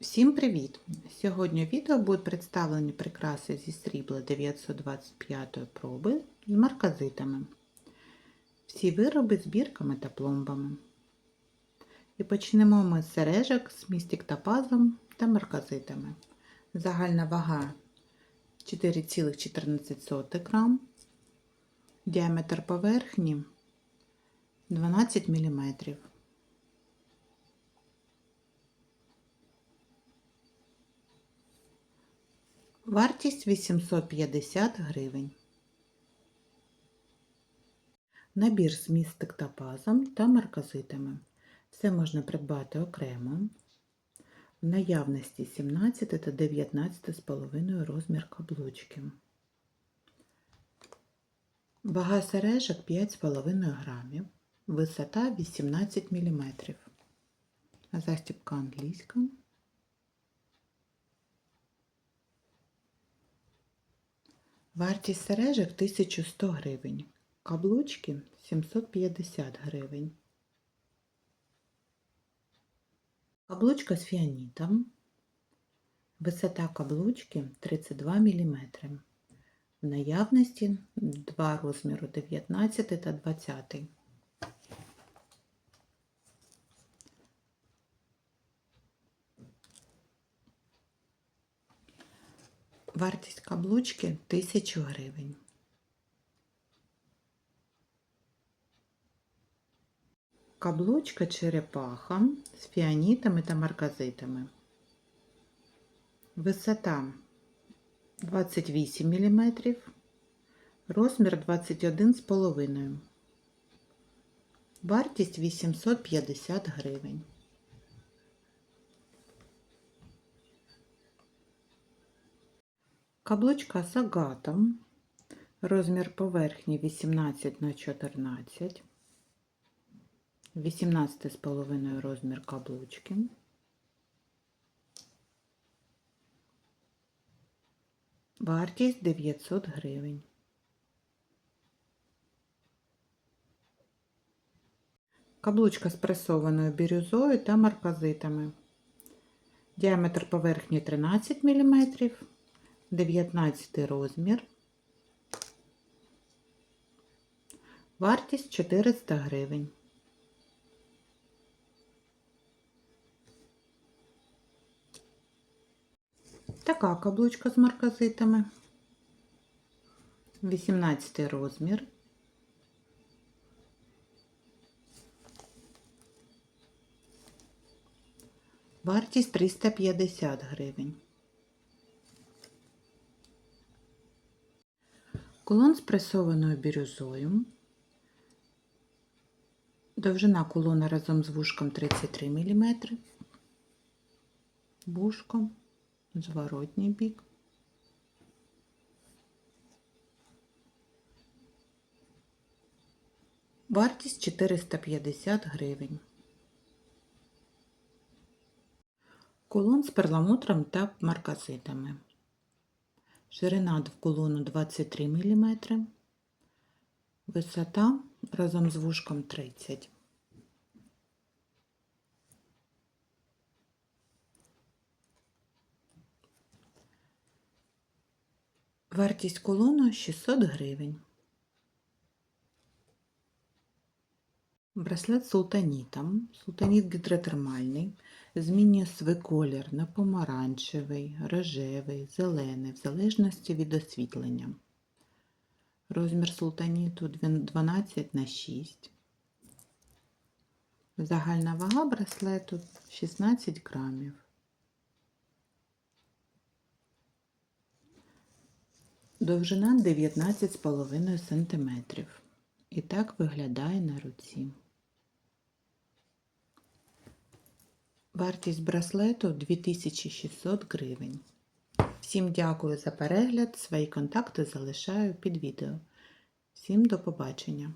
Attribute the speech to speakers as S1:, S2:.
S1: Всім привіт! Сьогодні в відео будуть представлені прикраси зі срібла 925 проби з марказитами. Всі вироби з бірками та пломбами. І почнемо ми з сережок з містік-топазом та марказитами. Загальна вага 4,14 грам, діаметр поверхні 12 мм. Вартість 850 гривень. Набір з містик-топазом та марказитами. Все можна придбати окремо. В наявності 17 та 19,5 розмір каблучки. Вага сережок 5,5 грамів. Висота 18 мм. Застібка англійська. Вартість сережок 1100 гривень, каблучки 750 гривень. Каблучка з фіанітом. Висота каблучки 32 мм. В наявності два розміру 19 та 20. Вартість каблучки 1000 гривень. Каблучка черепаха з фіанітами та марказитами. Висота 28 мм, розмір 21,5 Вартість 850 гривень. Каблучка з агатом, розмір поверхні 18 на 14, 18,5 розмір каблучки. Вартість 900 гривень. Каблучка з пресованою бірюзою та марказитами. Діаметр поверхні 13 мм. 19 розмір. Вартість 400 гривень. Така каблучка з марказитами. 18 розмір. Вартість 350 гривень. Кулон з пресованою бірюзою. Довжина кулона разом з вушком 33 мм. Вушко, зворотній бік. Вартість 450 гривень. Кулон з перламутром та марказитами. Ширина колону 23 мм, висота разом з вушком 30 Вартість колону 600 гривень. Браслет з султанітом. Султаніт гідротермальний. Змінює свій колір на помаранчевий, рожевий, зелений, в залежності від освітлення. Розмір султаніту 12 на 6. Загальна вага браслету 16 грамів. Довжина 19,5 см. І так виглядає на руці. Вартість браслету 2600 гривень. Всім дякую за перегляд. Свої контакти залишаю під відео. Всім до побачення!